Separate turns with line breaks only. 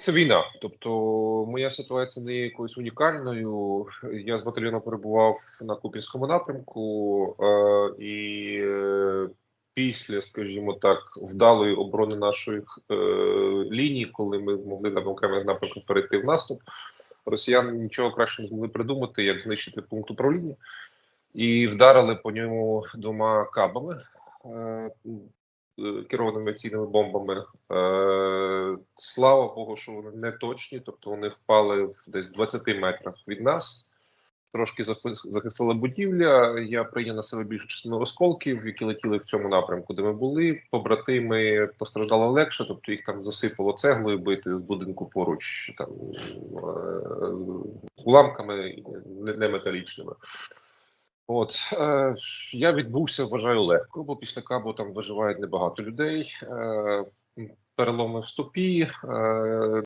Це війна, тобто моя ситуація не є якоюсь унікальною. Я з батальйоном перебував на Купінському напрямку, е, і е, після, скажімо так, вдалої оборони наших е, ліній, коли ми могли на окремих напрямках перейти в наступ, росіяни нічого краще не змогли придумати, як знищити пункт управління, і вдарили по ньому двома кабами. Е, Керованими цінними бомбами. Е, слава Богу, що вони не точні, тобто вони впали в десь 20 метрах від нас. Трошки захи- захистила будівля. Я прийняв на себе більшу частину осколків, які летіли в цьому напрямку, де ми були. Побратими постраждали легше, тобто їх там засипало цеглою битою в будинку поруч, там е, уламками не- неметалічними. От е, я відбувся, вважаю, легко, бо після кабу там виживають небагато людей. Е, переломи в стопі, е,